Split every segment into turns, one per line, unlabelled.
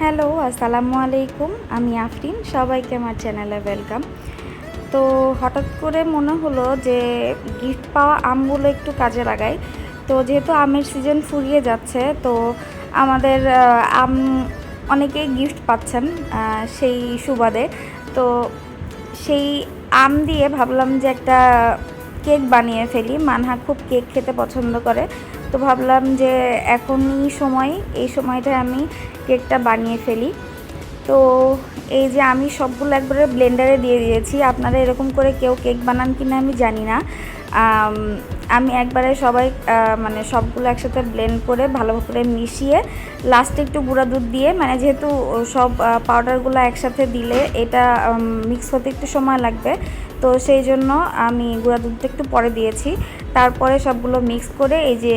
Hello, আসসালামু আলাইকুম। আমি আফরিন, সবাইকে আমার চ্যানেলে ওয়েলকাম। তো হঠাৎ করে মনে হলো যে গিফট পাওয়া আমগুলো একটু কাজে লাগাই। তো যেহেতু আমের সিজন ফুরিয়ে যাচ্ছে, তো আমাদের আম অনেকেই গিফট পাচ্ছেন সেই সুবাদে। তো সেই আম দিয়ে ভাবলাম যে একটা কেক বানিয়ে ফেলি। মানহা খুব কেক খেতে পছন্দ করে। তো ভাবলাম যে এখনই সময়, এই সময়টায় আমি কেকটা বানিয়ে ফেলি। তো এই যে আমি সবগুলো একবারে ব্লেন্ডারে দিয়ে দিয়েছি। আপনারা এরকম করে কেউ কেক বানান কিনা আমি জানি না। আম, একবারে সবাই মানে সবগুলো একসাথে ব্লেন্ড করে ভালো করে মিশিয়ে লাস্টে একটু গুঁড়া দুধ দিয়ে মানে যেহেতু সব পাউডারগুলো একসাথে দিলে এটা মিক্স হতে একটু সময় লাগবে। তো সেই জন্য আমি গুঁড়া দুধটা একটু পরে দিয়েছি। তারপরে সবগুলো মিক্স করে এই যে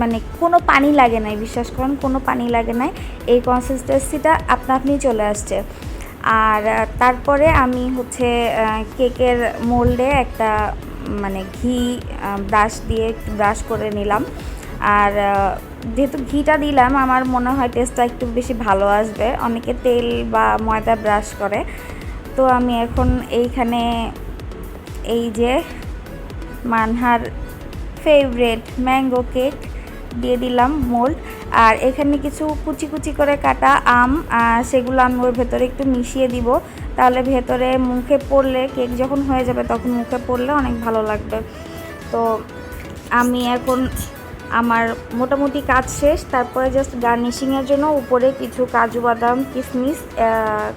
মানে কোনো পানি লাগে নাই বিশ্বাস করুন কোনো পানি লাগে নাই এই কনসিস্টেন্সিটা আপনা আপনি চলে আসছে। আর তারপরে আমি হচ্ছে কেকের মোল্ডে একটা ঘি ব্রাশ দিয়ে একটু ব্রাশ করে নিলাম। আর যেহেতু ঘিটা দিলাম, আমার মনে হয় টেস্টটা একটু বেশি ভালো আসবে। অনেকে তেল বা ময়দা ব্রাশ করে। তো আমি এখন এইখানে এই যে মানহার ফেভারেট ম্যাঙ্গো কেক দিয়ে দিলাম মোল্ড। আর এখানে কিছু কুচি কুচি করে কাটা আম সেগুলো আমি ওর ভেতরে একটু মিশিয়ে দিব। তাহলে ভেতরে মুখে পড়লে কেক যখন হয়ে যাবে তখন মুখে পড়লে অনেক ভালো লাগবে। তো আমি এখন আমার মোটামুটি কাজ শেষ। তারপরে জাস্ট গার্নিশিংয়ের জন্য উপরে কিছু কাজু বাদাম কিশমিশ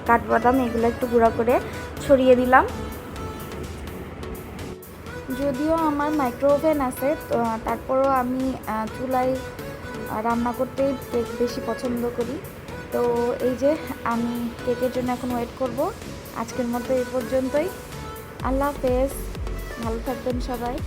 কাঠবাদাম এগুলো একটু গুঁড়া করে ছড়িয়ে দিলাম। যদিও আমার মাইক্রোওভেন আছে তারপরও আমি চুলায় রান্না করতেই কেক বেশি পছন্দ করি। তো, এই যে আমি কেকের জন্য এখন ওয়েট করব। আজকের মতো এই পর্যন্তই। আল্লাহ হাফেজ। ভালো থাকবেন সবাই।